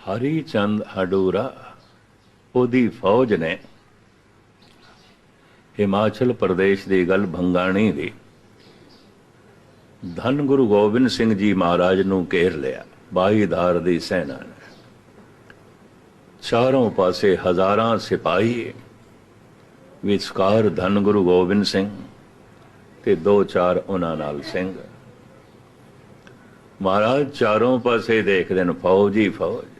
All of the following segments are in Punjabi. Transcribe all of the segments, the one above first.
ਹਰੀ ਚੰਦ ਹਡੂਰਾ ਉਹਦੀ ਫੌਜ ਨੇ ਹਿਮਾਚਲ ਪ੍ਰਦੇਸ਼ ਦੀ ਗੱਲ ਭੰਗਾਣੀ ਦੀ। ਧੰਨ ਗੁਰੂ ਗੋਬਿੰਦ ਸਿੰਘ ਜੀ ਮਹਾਰਾਜ ਨੂੰ ਘੇਰ ਲਿਆ ਬਾਈਧਾਰ ਦੀ ਸੈਨਾ ਨੇ। ਚਾਰੋਂ ਪਾਸੇ ਹਜ਼ਾਰਾਂ ਸਿਪਾਹੀ, ਵਿਚਕਾਰ ਧੰਨ ਗੁਰੂ ਗੋਬਿੰਦ ਸਿੰਘ ਤੇ ਦੋ ਚਾਰ ਉਹਨਾਂ ਨਾਲ ਸਿੰਘ। ਮਹਾਰਾਜ ਚਾਰੋਂ ਪਾਸੇ ਦੇਖਦੇ ਨੇ, ਫੌਜ ਹੀ ਫੌਜ।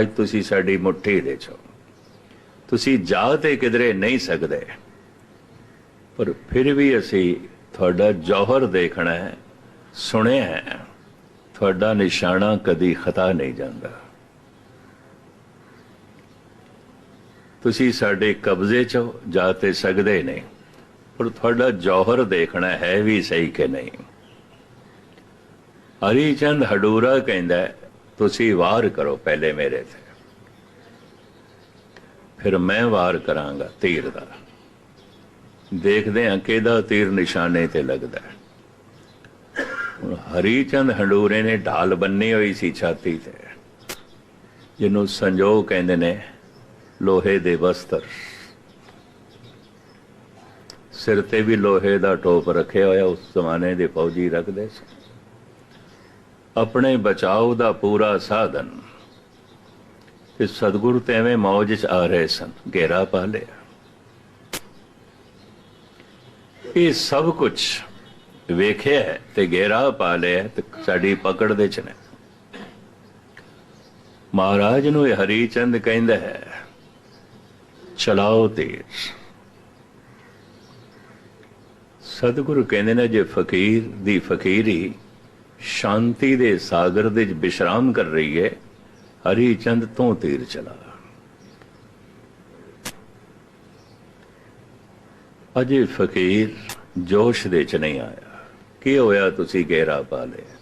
ਅੱਜ ਤੁਸੀਂ ਸਾਡੀ ਮੁੱਠੀ ਦੇ ਚੋ। ਤੁਸੀਂ ਜਾ ਤੇ ਕਿਧਰੇ ਨਹੀਂ ਸਕਦੇ। ਪਰ ਫਿਰ ਵੀ ਅਸੀਂ ਤੁਹਾਡਾ ਜੌਹਰ ਦੇਖਣਾ ਹੈ ਸੁਣਿਆ ਹੈ। ਤੁਹਾਡਾ ਨਿਸ਼ਾਨਾ ਕਦੀ ਖਤਾ ਨਹੀਂ ਜਾਂਦਾ। ਤੁਸੀਂ ਸਾਡੇ ਕਬਜ਼ੇ 'ਚ ਹੋ, ਜਾ ਤੇ ਸਕਦੇ ਨਹੀਂ ਪਰ ਤੁਹਾਡਾ ਜੌਹਰ ਦੇਖਣਾ ਹੈ ਵੀ ਸਹੀ ਕਿ ਨਹੀਂ। ਹਰੀ ਚੰਦ ਹਡੂਰਾ ਕਹਿੰਦਾ ਤੁਸੀਂ ਵਾਰ ਕਰੋ ਪਹਿਲੇ ਮੇਰੇ ਤੇ। ਫਿਰ ਮੈਂ ਵਾਰ ਕਰਾਂਗਾ ਤੀਰ ਦਾ। ਦੇਖਦੇ ਹਾਂ ਕਿਹਦਾ ਤੀਰ ਨਿਸ਼ਾਨੇ ਤੇ ਲੱਗਦਾ ਹੈ। ਹਰੀ ਚੰਦ ਹੰਡੂਰੇ ਨੇ ਢਾਲ ਬੰਨੀ ਹੋਈ ਸੀ ਛਾਤੀ ਤੇ। ਜਿਹਨੂੰ ਸੰਜੋਗ ਕਹਿੰਦੇ ਨੇ, ਲੋਹੇ ਦੇ ਵਸਤਰ ਸਿਰ ਤੇ ਵੀ ਲੋਹੇ ਦਾ ਟੋਪ ਰੱਖਿਆ ਹੋਇਆ, ਉਸ ਜ਼ਮਾਨੇ ਦੇ ਫੌਜੀ ਰੱਖਦੇ ਸੀ। ਆਪਣੇ ਬਚਾਓ ਦਾ ਪੂਰਾ ਸਾਧਨ। ਤੇ ਸਤਿਗੁਰੂ ਤੇ ਐਵੇਂ ਮੌਜ ਚ ਆ ਰਹੇ ਸਨ, ਘੇਰਾ ਪਾ ਲਿਆ। ਇਹ ਸਭ ਕੁਝ ਵੇਖਿਆ ਤੇ ਘੇਰਾ ਪਾ ਲਿਆ ਤੇ ਸਾਡੀ ਪਕੜ ਦੇ ਚ ਨੇ। ਮਹਾਰਾਜ ਨੂੰ ਇਹ ਹਰੀ ਚੰਦ ਕਹਿੰਦਾ ਹੈ, ਚਲਾਓ ਤੇਜ਼। ਸਤਿਗੁਰੂ ਕਹਿੰਦੇ ਨੇ, ਜੇ ਫਕੀਰ ਦੀ ਫਕੀਰੀ ਸ਼ਾਂਤੀ ਦੇ ਸਾਗਰ ਦੇ ਵਿੱਚ ਵਿਸ਼ਰਾਮ ਕਰ ਰਹੀ ਹੈ। ਹਰੀ ਚੰਦ ਤੋਂ ਤੀਰ ਚਲਾ। ਅਜੇ ਫਕੀਰ ਜੋਸ਼ ਦੇ ਚ ਨਹੀਂ ਆਇਆ। ਕੀ ਹੋਇਆ ਤੁਸੀਂ ਗਹਿਰਾ ਪਾ ਲਿਆ?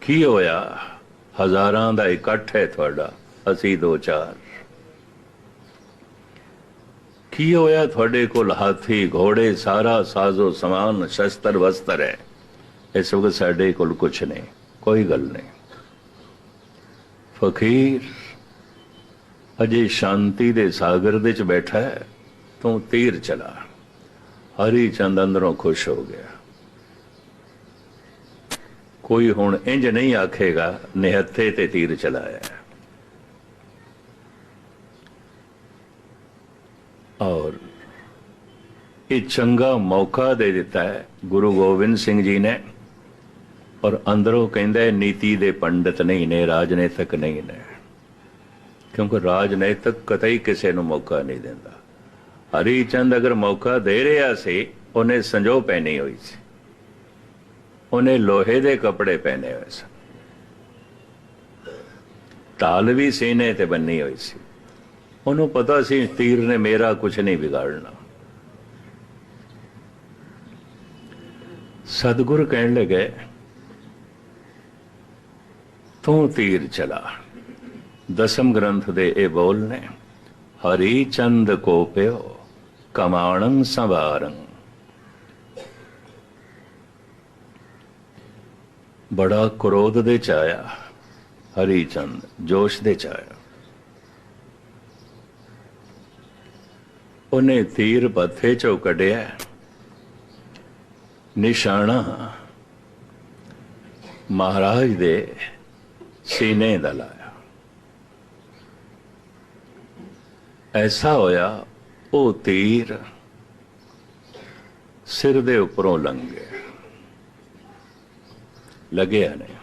ਕੀ ਹੋਇਆ? ਹਜ਼ਾਰਾਂ ਦਾ ਇਕੱਠ ਹੈ ਤੁਹਾਡਾ। ਅਸੀਂ ਦੋ ਚਾਰ। ਕੀ ਹੋਇਆ ਤੁਹਾਡੇ ਕੋਲ? ਹਾਥੀ, ਘੋੜੇ, ਸਾਰਾ ਸਾਜ਼ੋ ਸਮਾਨ, ਸ਼ਸਤਰ, ਵਸਤਰ ਹੈ। ਇਸ ਵਕਤ ਸਾਡੇ ਕੋਲ ਕੁਝ ਨਹੀਂ, ਕੋਈ ਗੱਲ ਨਹੀਂ। ਫਕੀਰ, ਅਜੇ ਸ਼ਾਂਤੀ ਦੇ ਸਾਗਰ ਦੇ ਚ ਬੈਠਾ ਹੈ। ਤੂੰ ਤੀਰ ਚਲਾ। ਹਰੀ ਚੰਦ ਅੰਦਰੋਂ ਖੁਸ਼ ਹੋ ਗਿਆ। ਕੋਈ ਹੁਣ ਇੰਜ ਨਹੀਂ ਆਖੇਗਾ, ਨਿਹੱਥੇ ਤੇ ਤੀਰ ਚਲਾਇਆ ਔਰ ਇਹ ਚੰਗਾ ਮੌਕਾ ਦੇ ਦਿੱਤਾ ਹੈ ਗੁਰੂ ਗੋਬਿੰਦ ਸਿੰਘ ਜੀ ਨੇ ਔਰ ਅੰਦਰੋਂ ਕਹਿੰਦਾ ਨੀਤੀ ਦੇ ਪੰਡਤ ਨਹੀਂ ਨੇ ਰਾਜਨੀਤਿਕ ਨਹੀਂ ਨੇ ਕਿਉਂਕਿ ਰਾਜਨੀਤਿਕ ਕਤਈ ਕਿਸੇ ਨੂੰ ਮੌਕਾ ਨਹੀਂ ਦਿੰਦਾ ਹਰੀ ਚੰਦ ਅਗਰ ਮੌਕਾ ਦੇ ਰਿਹਾ ਸੀ ਉਹਨੇ ਸੰਜੋ ਪਹਿਨੀ ਹੋਈ ਸੀ ਉਹਨੇ ਲੋਹੇ ਦੇ ਕੱਪੜੇ ਪਹਿਨੇ ਹੋਏ ਸਨ ਢਾਲ ਵੀ ਸੀਨੇ ਤੇ ਬੰਨੀ ਹੋਈ ਸੀ ਉਹਨੂੰ ਪਤਾ ਸੀ ਤੀਰ ਨੇ ਮੇਰਾ ਕੁਝ ਨਹੀਂ ਵਿਗਾੜਨਾ ਸਤਿਗੁਰ ਕਹਿਣ ਲੱਗੇ, ਤੂੰ ਤੀਰ ਚਲਾ। ਦਸਮ ਗ੍ਰੰਥ ਦੇ ਇਹ ਬੋਲ ਨੇ, ਹਰੀ ਚੰਦ ਕੋ ਪਿਓ, ਕਮਾਣੰ ਸਵਾਰੰ। ਬੜਾ ਕ੍ਰੋਧ ਦੇ ਚ ਆਇਆ ਹਰੀ ਚੰਦ, ਜੋਸ਼ ਦੇ ਚ ਆਇਆ ਉਹਨੇ ਤੀਰ ਪੱਥੇ ਚੋਂ ਕੱਢਿਆ। ਨਿਸ਼ਾਨਾ ਮਹਾਰਾਜ ਦੇ ਸੀਨੇ ਦਾ ਲਾਇਆ। ਐਸਾ ਹੋਇਆ, ਉਹ ਤੀਰ ਸਿਰ ਦੇ ਉੱਪਰੋਂ ਲੰਘ ਗਿਆ ਲੱਗਿਆ ਨਹੀਂ।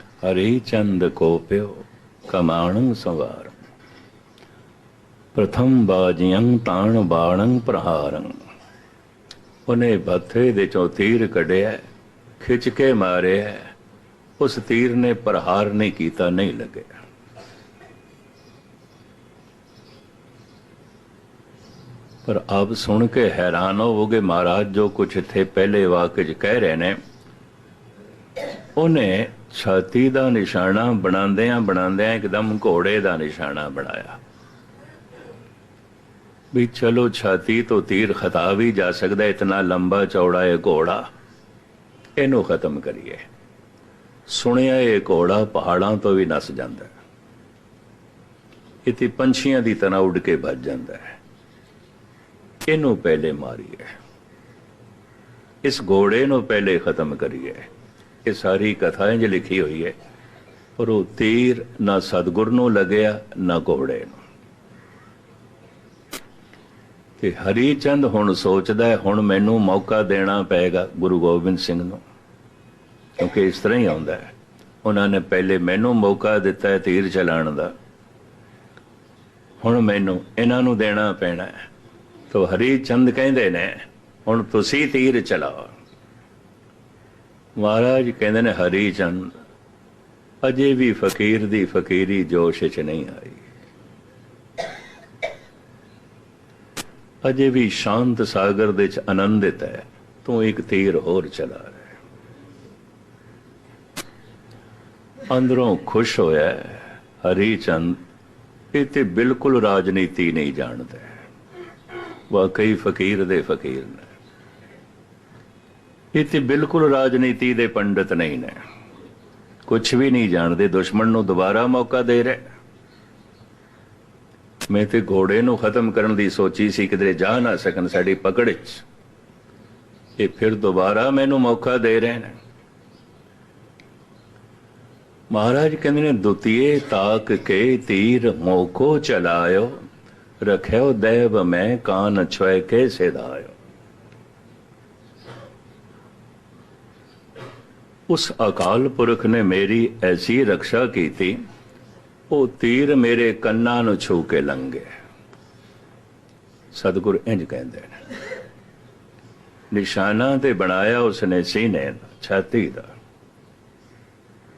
ਹਰੀ ਚੰਦ ਕੋ ਪਿਓ ਕਮਾਣੰ ਸਵਾਰ। ਪ੍ਰਥਮ ਬਾਜੀਆਂ ਤਾਣ ਬਾਣੰ ਪ੍ਰਹਾਰੰ। ਉਹਨੇ ਬੱਥੇ ਦੇ ਚੋਂ ਤੀਰ ਕੱਢਿਆ ਖਿੱਚ ਕੇ ਮਾਰਿਆ। ਉਸ ਤੀਰ ਨੇ ਪ੍ਰਹਾਰ ਨਹੀਂ ਕੀਤਾ, ਨਹੀਂ ਲੱਗਿਆ। ਪਰ ਆਪ ਸੁਣ ਕੇ ਹੈਰਾਨ ਹੋਵੋਗੇ ਮਹਾਰਾਜ, ਜੋ ਕੁਝ ਇੱਥੇ ਪਹਿਲੇ ਵਾਕਿਆ 'ਚ ਕਹਿ ਰਹੇ ਨੇ। ਉਹਨੇ ਛਾਤੀ ਦਾ ਨਿਸ਼ਾਨਾ ਬਣਾਉਂਦਿਆਂ ਬਣਾਉਂਦਿਆਂ ਇੱਕਦਮ ਘੋੜੇ ਦਾ ਨਿਸ਼ਾਨਾ ਬਣਾਇਆ। ਵੀ ਚਲੋ ਛਾਤੀ ਤੋਂ ਤੀਰ ਖਤਾ ਵੀ ਜਾ ਸਕਦਾ, ਇਤਨਾ ਲੰਬਾ ਚੌੜਾ ਇਹ ਘੋੜਾ। ਇਹਨੂੰ ਖਤਮ ਕਰੀਏ। ਸੁਣਿਆ ਇਹ ਘੋੜਾ ਪਹਾੜਾਂ ਤੋਂ ਵੀ ਨਸ ਜਾਂਦਾ। ਹੈ ਇਹ ਤੇ ਪੰਛੀਆਂ ਦੀ ਤਰ੍ਹਾਂ ਉੱਡ ਕੇ ਭੱਜ ਜਾਂਦਾ ਹੈ। ਇਹਨੂੰ ਪਹਿਲੇ ਮਾਰੀਏ। ਇਸ ਘੋੜੇ ਨੂੰ ਪਹਿਲੇ ਖਤਮ ਕਰੀਏ। ਇਹ ਸਾਰੀ ਕਥਾ ਇੰਜ ਲਿਖੀ ਹੋਈ ਹੈ। ਪਰ ਉਹ ਤੀਰ ਨਾ ਸਤਗੁਰ ਨੂੰ ਲੱਗਿਆ, ਨਾ ਘੋੜੇ ਨੂੰ। ਕਿ ਹਰੀ ਚੰਦ ਹੁਣ ਸੋਚਦਾ ਹੈ, ਹੁਣ ਮੈਨੂੰ ਮੌਕਾ ਦੇਣਾ ਪਏਗਾ ਗੁਰੂ ਗੋਬਿੰਦ ਸਿੰਘ ਨੂੰ। ਕਿਉਂਕਿ ਇਸ ਤਰ੍ਹਾਂ ਹੀ ਆਉਂਦਾ ਹੈ। ਉਹਨਾਂ ਨੇ ਪਹਿਲੇ ਮੈਨੂੰ ਮੌਕਾ ਦਿੱਤਾ ਹੈ ਤੀਰ ਚਲਾਉਣ ਦਾ। ਹੁਣ ਮੈਨੂੰ ਇਹਨਾਂ ਨੂੰ ਦੇਣਾ ਪੈਣਾ ਹੈ। ਤੋ ਹਰੀ ਚੰਦ ਕਹਿੰਦੇ ਨੇ, ਹੁਣ ਤੁਸੀਂ ਤੀਰ ਚਲਾਓ। ਮਹਾਰਾਜ ਕਹਿੰਦੇ ਨੇ, ਹਰੀ ਚੰਦ, ਅਜੇ ਵੀ ਫਕੀਰ ਦੀ ਫਕੀਰੀ ਜੋਸ਼ ਚ ਨਹੀਂ ਆਈ। ਅਜੇ ਵੀ ਸ਼ਾਂਤ ਸਾਗਰ ਦੇ ਚ ਆਨੰਦਿਤ ਹੈ। ਤੂੰ ਇੱਕ ਤੀਰ ਹੋਰ ਚਲਾ ਰਿਹਾ ਅੰਦਰੋਂ ਖੁਸ਼ ਹੋਇਆ ਹਰੀ ਚੰਦ ਇਹ ਤੇ ਬਿਲਕੁਲ ਰਾਜਨੀਤੀ ਨਹੀਂ ਜਾਣਦਾ ਵਾਕਈ ਫਕੀਰ ਦੇ ਫਕੀਰ ਨੇ। ਇਹ ਤੇ ਬਿਲਕੁਲ ਰਾਜਨੀਤੀ ਦੇ ਪੰਡਤ ਨਹੀਂ ਨੇ। ਕੁਝ ਵੀ ਨਹੀਂ ਜਾਣਦੇ, ਦੁਸ਼ਮਣ ਨੂੰ ਦੁਬਾਰਾ ਮੌਕਾ ਦੇ ਰਿਹਾ। ਮੈਂ ਤੇ ਘੋੜੇ ਨੂੰ ਖਤਮ ਕਰਨ ਦੀ ਸੋਚੀ ਸੀ, ਕਿਧਰੇ ਜਾ ਨਾ ਸਕਣ ਸਾਡੀ ਪਕੜ ਵਿੱਚ ਇਹ ਫਿਰ ਦੁਬਾਰਾ ਮੈਨੂੰ ਮੌਕਾ ਦੇ ਰਹੇ ਨੇ। ਮਹਾਰਾਜ ਕਹਿੰਦੇ ਨੇ, ਦੁਤੀਏ ਤਾਕ ਕੇ ਤੀਰ ਮੋਕੋ ਚਲਾਇਓ, ਰਖਿਓ ਦੇਵ ਮੈਂ ਕਾਨ ਛੋਏ ਕੇ ਸੇਦਾਇਓ ਉਸ ਅਕਾਲ ਪੁਰਖ ਨੇ ਮੇਰੀ ਐਸੀ ਰੱਖਿਆ ਕੀਤੀ ਉਹ ਤੀਰ ਮੇਰੇ ਕੰਨਾਂ ਨੂੰ ਛੂ ਕੇ ਲੰਘੇ। ਸਤਿਗੁਰ ਇੰਜ ਕਹਿੰਦੇ ਨੇ। ਨਿਸ਼ਾਨਾ ਤੇ ਬਣਾਇਆ ਉਸਨੇ ਸੀਨੇ ਦਾ ਛਾਤੀ ਦਾ।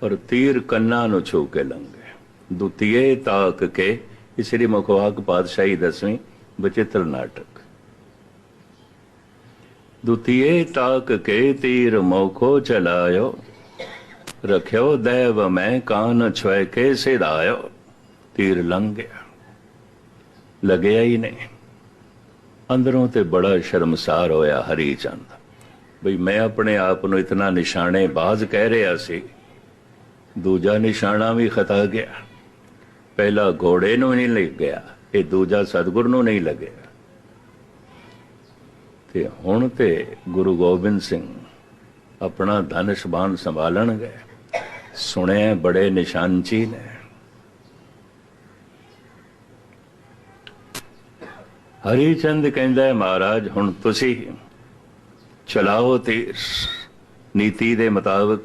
ਪਰ ਤੀਰ ਕੰਨਾਂ ਨੂੰ ਛੂ ਕੇ ਲੰਘੇ। ਦੁਤੀਏ ਤਾਕ ਕੇ ਇਸਰੀ ਮੁਖਵਾਕ ਪਾਤਸ਼ਾਹੀ ਦਸਵੀਂ ਬਚਿੱਤਰ ਨਾਟਕ। ਦੁਤੀਏ ਤਾਕ ਕੇ, ਤੀਰ ਮੋਖੋ ਚਲਾਇਓ। ਰਖਿਓ, ਦੇਵ ਮੈਂ ਕਾਨ ਛੁਏ ਕੇ ਸਿਧਾਇਓ ਤੀਰ ਲੰਘ ਗਿਆ। ਲੱਗਿਆ ਹੀ ਨਹੀਂ। ਅੰਦਰੋਂ ਤੇ ਬੜਾ ਸ਼ਰਮਸਾਰ ਹੋਇਆ ਹਰੀ ਚੰਦ। ਬਈ ਮੈਂ ਆਪਣੇ ਆਪ ਨੂੰ ਇਤਨਾ ਨਿਸ਼ਾਨੇ ਬਾਜ਼ ਕਹਿ ਰਿਹਾ ਸੀ। ਦੂਜਾ ਨਿਸ਼ਾਨਾ ਵੀ ਖਤਾ ਗਿਆ। ਪਹਿਲਾ ਘੋੜੇ ਨੂੰ ਨਹੀਂ ਲੱਗ ਗਿਆ, ਇਹ ਦੂਜਾ ਸਤਗੁਰ ਨੂੰ ਨਹੀਂ ਲੱਗਿਆ। ਤੇ ਹੁਣ ਤੇ ਗੁਰੂ ਗੋਬਿੰਦ ਸਿੰਘ ਆਪਣਾ ਧਨਸ਼ਬਾਨ ਸੰਭਾਲਣਗੇ। ਸੁਣਿਆ ਬੜੇ ਨਿਸ਼ਾਨਚੀ ਨੇ ਹਰੀ ਚੰਦ ਕਹਿੰਦਾ ਮਹਾਰਾਜ, ਹੁਣ ਤੁਸੀਂ ਚਲਾਓ ਤੀਰ ਨੀਤੀ ਦੇ ਮੁਤਾਬਕ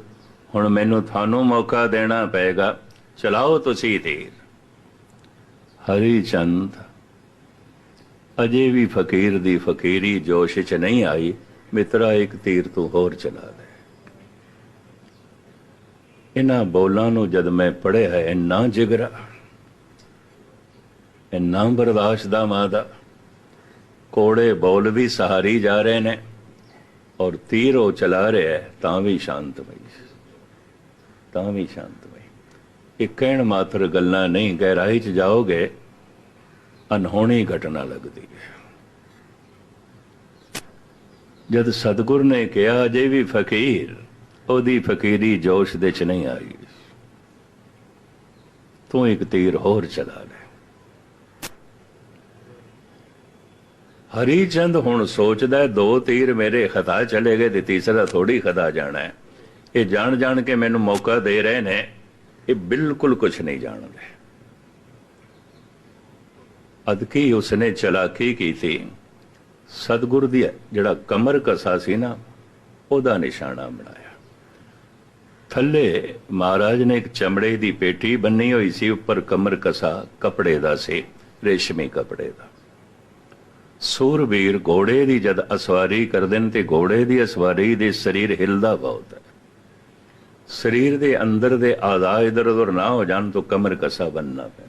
ਹੁਣ ਮੈਨੂੰ ਤੁਹਾਨੂੰ ਮੌਕਾ ਦੇਣਾ ਪਏਗਾ। ਚਲਾਓ ਤੁਸੀਂ ਤੀਰ ਹਰੀ ਚੰਦ ਅਜੇ ਵੀ ਫਕੀਰ ਦੀ ਫਕੀਰੀ ਜੋਸ਼ ਚ ਨਹੀਂ ਆਈ। ਮਿੱਤਰਾ, ਇੱਕ ਤੀਰ ਤੂੰ ਹੋਰ ਚਲਾ ਇਹਨਾਂ ਬੋਲਾਂ ਨੂੰ ਜਦ ਮੈਂ ਪੜਿਆ ਹੈ ਇੰਨਾ ਜਿਗਰਾ ਇੰਨਾ ਬਰਦਾਸ਼ਤ ਦਾ ਮਾਦਾ ਕੋੜੇ ਬੋਲ ਵੀ ਸਹਾਰੀ ਜਾ ਰਹੇ ਨੇ ਔਰ ਤੀਰ ਉਹ ਚਲਾ ਰਿਹਾ ਹੈ, ਤਾਂ ਵੀ ਸ਼ਾਂਤਮਈ ਤਾਂ ਵੀ ਸ਼ਾਂਤਮਈ ਇਹ ਕਹਿਣ ਮਾਤਰ ਗੱਲਾਂ ਨਹੀਂ, ਗਹਿਰਾਈ ਚ ਜਾਓਗੇ ਅਨਹੋਣੀ ਘਟਨਾ ਲੱਗਦੀ ਹੈ। ਜਦ ਸਤਗੁਰ ਨੇ ਕਿਹਾ, ਅਜੇ ਵੀ ਫਕੀਰ ਉਹਦੀ ਫਕੀਰੀ ਜੋਸ਼ ਦੇ ਚ ਨਹੀਂ ਆਈ। ਤੂੰ ਇੱਕ ਤੀਰ ਹੋਰ ਚਲਾ ਲੈ। ਹਰੀ ਚੰਦ ਹੁਣ ਸੋਚਦਾ ਦੋ ਤੀਰ ਮੇਰੇ ਖਤਾ ਚਲੇ ਗਏ ਤੇ ਤੀਸਰਾ ਥੋੜੀ ਖਤਾ ਜਾਣਾ ਹੈ। ਇਹ ਜਾਣ ਜਾਣ ਕੇ ਮੈਨੂੰ ਮੌਕਾ ਦੇ ਰਹੇ ਨੇ, ਇਹ ਬਿਲਕੁਲ ਕੁਝ ਨਹੀਂ ਜਾਣਦੇ। ਅਦਕੀ ਉਸਨੇ ਚਲਾਕੀ ਕੀਤੀ। ਸਤਗੁਰ ਦੀ ਜਿਹੜਾ ਕਮਰ ਕਸਾ ਸੀ ਨਾ, ਉਹਦਾ ਨਿਸ਼ਾਨਾ ਬਣਾਇਆ। ਥੱਲੇ ਮਹਾਰਾਜ ਨੇ ਇੱਕ ਚਮੜੇ ਦੀ ਪੇਟੀ ਬੰਨੀ ਹੋਈ ਸੀ, ਉੱਪਰ ਕਮਰ ਕਸਾ ਕਪੜੇ ਦਾ ਸੀ, ਰੇਸ਼ਮੀ ਕਪੜੇ ਦਾ। ਸੂਰਬੀਰ ਘੋੜੇ ਦੀ ਜਦ ਅਸਵਾਰੀ ਕਰਦੇ ਨੇ ਤੇ ਘੋੜੇ ਦੀ ਅਸਵਾਰੀ ਦੇ ਸਰੀਰ ਹਿਲਦਾ ਬਹੁਤ ਹੈ। ਸਰੀਰ ਦੇ ਅੰਦਰ ਦੇ ਆਜ਼ਾ ਇਧਰ ਉਧਰ ਨਾ ਹੋ ਜਾਣ ਤਾਂ ਕਮਰ ਕਸਾ ਬੰਨਣਾ ਪੈਂਦਾ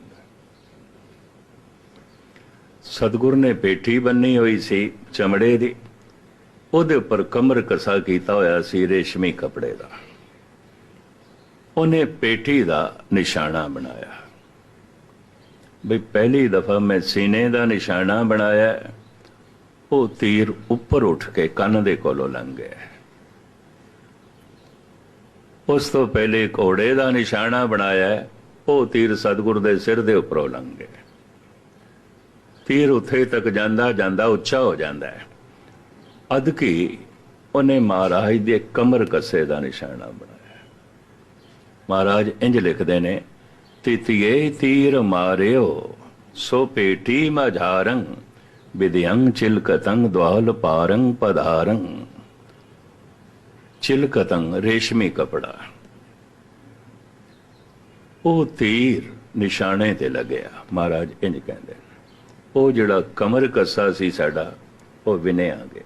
ਸਤਗੁਰ ਨੇ ਪੇਠੀ ਬੰਨੀ ਹੋਈ ਸੀ, ਚਮੜੇ ਦੀ, ਉਹਦੇ ਉੱਪਰ ਕਮਰ ਕਸਾ ਕੀਤਾ ਹੋਇਆ ਸੀ, ਰੇਸ਼ਮੀ ਕੱਪੜੇ ਦਾ। ਉਹਨੇ ਪੇਠੀ ਦਾ ਨਿਸ਼ਾਨਾ ਬਣਾਇਆ। ਬਈ ਪਹਿਲੀ ਦਫਾ ਮੈਂ ਸੀਨੇ ਦਾ ਨਿਸ਼ਾਨਾ ਬਣਾਇਆ, ਉਹ ਤੀਰ ਉੱਪਰ ਉੱਠ ਕੇ ਕੰਨ ਦੇ ਕੋਲੋਂ ਲੰਘ ਗਿਆ। ਉਸ ਤੋਂ ਪਹਿਲੇ ਘੋੜੇ ਦਾ ਨਿਸ਼ਾਨਾ ਬਣਾਇਆ, ਉਹ ਤੀਰ ਸਤਗੁਰ ਦੇ ਸਿਰ ਦੇ ਉੱਪਰੋਂ ਲੰਘ ਗਿਆ। ਤੀਰ ਉੱਥੇ ਤੱਕ ਜਾਂਦਾ ਜਾਂਦਾ ਉੱਚਾ ਹੋ ਜਾਂਦਾ ਹੈ। ਅਦਕੀ ਉਹਨੇ ਮਹਾਰਾਜ ਦੇ ਕਮਰ ਕੱਸੇ ਦਾ ਨਿਸ਼ਾਨਾ ਬਣਾਇਆ। ਮਹਾਰਾਜ ਇੰਜ ਲਿਖਦੇ ਨੇ, ਤਿਤਿਏ ਤੀਰ ਮਾਰਿਓ, ਸੋ ਪੇਟੀ ਮਝਾਰੰ ਵਿਦਿਯੰ ਚਿਲਕਤੰ ਦਵਾਲ ਪਾਰੰ ਪਧਾਰੰ। ਚਿਲਕਤੰ ਰੇਸ਼ਮੀ ਕਪੜਾ। ਉਹ ਤੀਰ ਨਿਸ਼ਾਨੇ ਤੇ ਲੱਗਿਆ, ਮਹਾਰਾਜ ਇੰਜ ਕਹਿੰਦੇ ਉਹ ਜਿਹੜਾ ਕਮਰ ਕੱਸਾ ਸੀ ਸਾਡਾ, ਉਹ ਵਿਨੇ ਆ ਗਿਆ।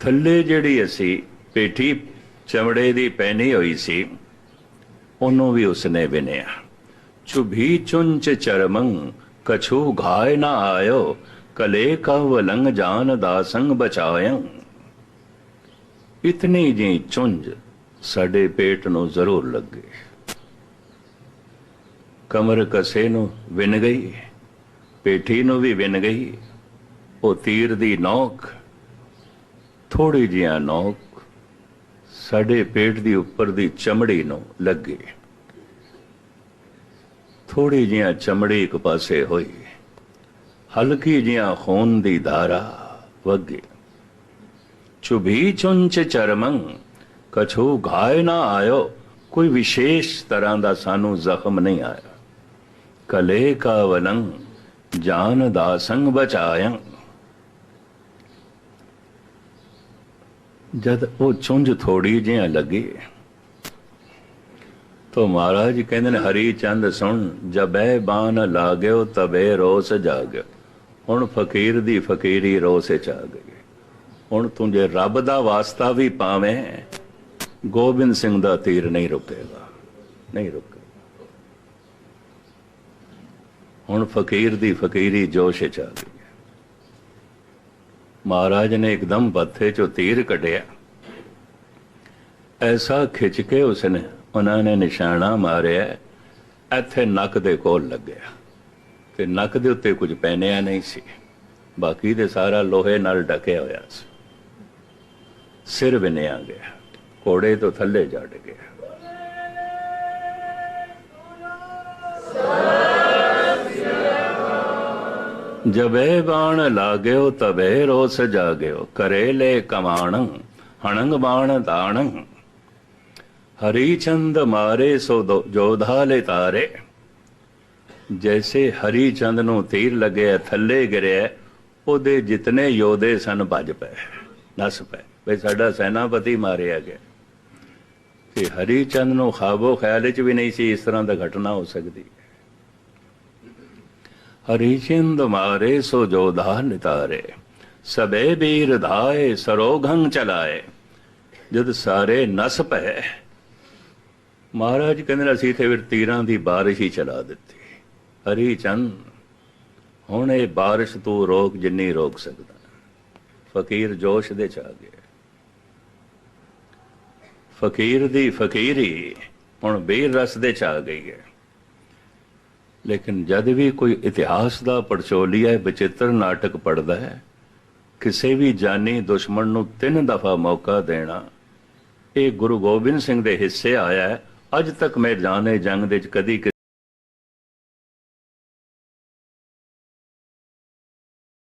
ਥੱਲੇ ਜਿਹੜੀ ਅਸੀਂ ਪੇਠੀ ਚਮੜੇ ਦੀ ਪਹਿਨੀ ਹੋਈ ਸੀ, ਉਹਨੂੰ ਵੀ ਉਸਨੇ ਵਿਨਿਆ। ਚੁਭੀ ਚੁੰਚ ਚਰਮੰ, ਕਛੂ ਘਾਇ ਨਾ ਆਇਓ, ਕਲੇ ਕਵ ਲੰਗ ਜਾਨ ਦਾਸੰਗ ਬਚਾਇੰ ਇਤਨੀ ਜੀ ਚੁੰਝ ਸਾਡੇ ਪੇਟ ਨੂੰ ਜ਼ਰੂਰ ਲੱਗੇ। ਕਮਰ ਕਸੇ ਨੂੰ ਵਿਨ ਗਈ, ਪੇਠੀ ਨੂੰ ਵੀ ਵਿਨ ਗਈ, ਉਹ ਤੀਰ ਦੀ ਨੋਕ ਥੋੜੀ ਜਿਹਾ ਨੋਕ ਸਾਡੇ ਪੇਟ ਦੀ ਉੱਪਰ ਦੀ ਚਮੜੀ ਨੂੰ ਲੱਗੇ। ਥੋੜੀ ਜਿਹਾ ਚਮੜੀ ਇੱਕ ਪਾਸੇ ਹੋਈ। ਹਲਕੀ ਜਿਹਾ ਖੂਨ ਦੀ ਧਾਰਾ ਵਗੇ। ਚੁਭੀ ਚੁੰਚ ਚਰਮੰ, ਕਛੂ ਘਾਇ ਨਾ ਆਇਓ। ਕੋਈ ਵਿਸ਼ੇਸ਼ ਤਰ੍ਹਾਂ ਦਾ ਸਾਨੂੰ ਜ਼ਖਮ ਨਹੀਂ ਆਇਆ। ਕਲੇ ਕਾ ਵਲੰ ਜਾਨ ਦਾ ਸੰਗ ਬਚਾਇੰ। ਜਦ ਉਹ ਚੁੰਝ ਥੋੜੀ ਜਿਹਾ ਲੱਗੀ ਤੋ ਮਹਾਰਾਜ ਕਹਿੰਦੇ ਨੇ, ਹਰੀ ਚੰਦ ਸੁਣ, ਜਬੈ ਬਾਨ ਲਾਗਿਓ ਤਬੇ ਰੋਸ ਜਾਗਿਓ। ਹੁਣ ਫਕੀਰ ਦੀ ਫਕੀਰੀ ਰੋਸ ਚ ਆ ਗਈ। ਹੁਣ ਤੂੰ ਜੇ ਰੱਬ ਦਾ ਵਾਸਤਾ ਵੀ ਪਾਵੇਂ, ਗੋਬਿੰਦ ਸਿੰਘ ਦਾ ਤੀਰ ਨਹੀਂ ਰੁਕੇਗਾ ਨਹੀਂ ਰੁਕੇਗਾ। ਹੁਣ ਫਕੀਰ ਦੀ ਫਕੀਰੀ ਜੋਸ਼ ਚ ਆ ਗਈ। ਮਹਾਰਾਜ ਨੇ ਇੱਕਦਮ ਬੱਥੇ ਚੋਂ ਤੀਰ ਕੱਢਿਆ। ਐਸਾ ਖਿੱਚ ਕੇ ਉਸਨੇ ਉਹਨਾਂ ਨੇ ਨਿਸ਼ਾਨਾ ਮਾਰਿਆ। ਇੱਥੇ ਨੱਕ ਦੇ ਕੋਲ ਲੱਗਿਆ ਤੇ ਨੱਕ ਦੇ ਉੱਤੇ ਕੁਝ ਪਹਿਨਿਆ ਨਹੀਂ ਸੀ। ਬਾਕੀ ਦੇ ਸਾਰਾ ਲੋਹੇ ਨਾਲ ਢਕਿਆ ਹੋਇਆ ਸੀ। ਸਿਰ ਵਿਨਿਆ ਗਿਆ। ਘੋੜੇ ਤੋਂ ਥੱਲੇ ਜੜ ਗਿਆ। ਜਬੇ ਬਾਣ ਲਾਗਿਓ ਤਬੇ ਰੋਸ ਜਾਗਿਓ ਕਰੇ ਲੈ ਕਮਾਣ, ਹਣੰਗ ਬਾਣ ਦਾਣ ਹਰੀ ਚੰਦ ਮਾਰੇ ਸੋ ਦੋ- ਜੋਧਾ ਲੈ ਤਾਰੇ। ਜੈਸੇ ਹਰੀ ਚੰਦ ਨੂੰ ਤੀਰ ਲੱਗਿਆ, ਥੱਲੇ ਗਿਰਿਆ, ਉਹਦੇ ਜਿਤਨੇ ਯੋਧੇ ਸਨ ਭੱਜ ਪਏ, ਨਸ ਪਏ। ਵੀ ਸਾਡਾ ਸੈਨਾਪਤੀ ਮਾਰਿਆ ਗਿਆ। ਤੇ ਹਰੀ ਚੰਦ ਨੂੰ ਖਾਬੋ ਖਿਆਲ ਚ ਵੀ ਨਹੀਂ ਸੀ ਇਸ ਤਰ੍ਹਾਂ ਦਾ ਘਟਨਾ ਹੋ ਸਕਦੀ। ਹਰੀ ਚੰਦ ਮਾਰੇ ਸੋ ਜੋਧਾ ਨਿਤਾਰੇ, ਸਬੇ ਬੀਰ ਧਾਏ ਚਲਾਏ, ਜਦ ਸਾਰੇ ਨਸ ਪਏ। ਮਹਾਰਾਜ ਕਹਿੰਦੇ ਅਸੀਂ ਤੇ ਫਿਰ ਤੀਰਾਂ ਦੀ ਬਾਰਿਸ਼ ਹੀ ਚਲਾ ਦਿੱਤੀ। ਹਰੀ ਚੰਦ, ਹੁਣ ਇਹ ਬਾਰਿਸ਼ ਤੂੰ ਰੋਕ ਜਿੰਨੀ ਰੋਕ ਸਕਦਾ। ਫਕੀਰ ਜੋਸ਼ ਦੇ ਚ ਆ ਗਿਆ। ਫਕੀਰ ਦੀ ਫਕੀਰੀ ਹੁਣ ਬੇਰ ਰਸ ਦੇ ਚ ਆ ਗਈ ਹੈ। ਲੇਕਿਨ ਜਦ ਵੀ ਕੋਈ ਇਤਿਹਾਸ ਦਾ ਪੜਚੋਲੀਆ ਵਿਚਿੱਤਰ ਨਾਟਕ ਪੜਦਾ ਹੈ, ਕਿਸੇ ਵੀ ਜਾਨੀ ਦੁਸ਼ਮਣ ਨੂੰ ਤਿੰਨ ਦਫਾ ਮੌਕਾ ਦੇਣਾ, ਇਹ ਗੁਰੂ ਗੋਬਿੰਦ ਸਿੰਘ ਦੇ ਹਿੱਸੇ ਆਇਆ ਹੈ। ਅੱਜ ਤੱਕ ਮੈਂ ਜਾਣੇ ਜੰਗ ਦੇ ਵਿੱਚ ਕਦੀ